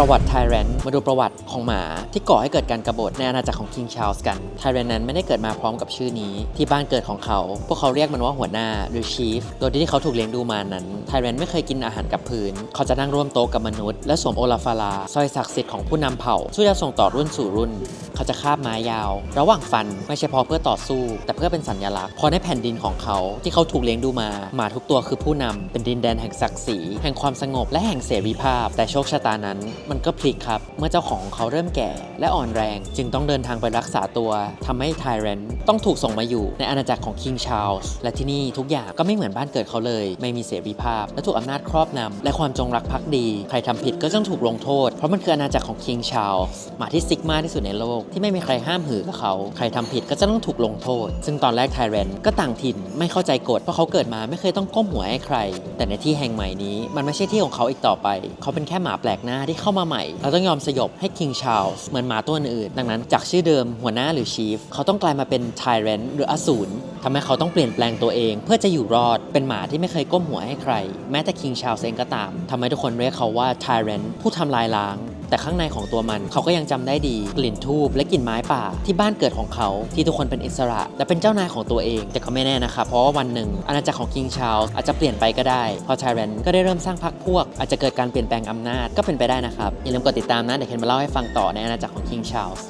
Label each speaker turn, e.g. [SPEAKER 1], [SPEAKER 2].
[SPEAKER 1] ประวัติไทแรนมาดูประวัติของหมาที่ก่อให้เกิดการกบฏในอาณาจักรของคิงชา l ลส์กันไทแรนนั้นไม่ได้เกิดมาพร้อมกับชื่อนี้ ที่บ้านเกิดของเขา พวกเขาเรียกมันว่าหัวหน้าหรือชีฟโดยที่เขาถูกเลี้ยงดูมานั้นไทแรนไม่เคยกินอาหารกับพื้น เขาจะนั่งร่วมโต๊ะกับมนุษย์ และสวมโอลาฟาลาสร้อยศักดิ์สิทธิ์ของผู้นำเผ่าช่วยจะส่งต่อรุ่นสู่รุ่น เขาจะคาบไม้ยาว ระหว่างฟันไม่ใช่เพอเพื่อต่อสู้ แต่เพื่อเป็นสัญลักษณ์เพราะในแผ่นดินของเขาที่เขาถูกเลี้ยงดูมาหมาทุกตัวคือผู้นำเป็นดินแดนแห่งศักดิ์ศรีแห่งความสงบและแห่งเสรีภาพ แต่โชคชะตานั้นมันก็พลิกครับ เมื่อเจ้าของเขาเริ่มแก่และอ่อนแรง จึงต้องเดินทางไปรักษาตัวทำให้ไทเรนต้องถูกส่งมาอยู่ในอาณาจักรของคิงชา l ลส์และที่นี่ทุกอย่างก็ไม่เหมือนบ้านเกิดเขาเลย ไม่มีเสรีภาพ และถูกอำนาจครอบนำและความจงรักภักดี ใครทำผิดก็ต้องถูกลงโทษ เพราะมันคืออาณาจักรของคิงชา l ลส์หมาที่ซิกมาที่สุดในโลกที่ไม่มีใครห้ามหือกับเขา ใครทำผิดก็จะต้องถูกลงโทษ ซึ่งตอนแรกไทเรนก็ต่างถิ่นไม่เข้าใจกฎเพราะเขาเกิดมาไม่เคยต้องก้มหัวให้ใคร แต่ในที่แห่งใหม่นี้ มันไม่ใช่ที่ของเขาอีกต่อไป เขาเป็นแค่หมาแปลกหน้าที่เข้ามาใหม่ เราต้องยอมสยบให้คิงชาลส์เหมือนหมาตัวอื่นๆดังนั้นจากชื่อเดิมหัวหน้าหรือชีฟเขาต้องกลายมาเป็นไทเรนหรืออสูรทำให้เขาต้องเปลี่ยนแปลงตัวเอง เพื่อจะอยู่รอดเป็นหมาที่ไม่เคยก้มหัวให้ใคร แม้แต่คิงชาลส์เองก็ตามทำให้ทุกคนเรียกเขาว่าไทเรนผู้ทำลายล้างแต่ข้างในของตัวมันเขาก็ยังจำได้ดี กลิ่นทูบและกลิ่นไม้ป่าที่บ้านเกิดของเขาที่ทุกคนเป็นอิสระ และเป็นเจ้านายของตัวเอง แต่ก็ไม่แน่นะครับ เพราะว่าวันหนึ่ง อาณาจักรของคิงชาลส์อาจจะเปลี่ยนไปก็ได้เพราะไทเรนก็ได้เริ่มสร้างพรรคพวก อาจจะเกิดการเปลี่ยนแปลงอำนาจก็เป็นไปได้นะครับอย่าลืมกดติดตามนะเดี๋ยวเคนมาเล่าให้ฟังต่อในอาณาจักรของคิงชา l ลส์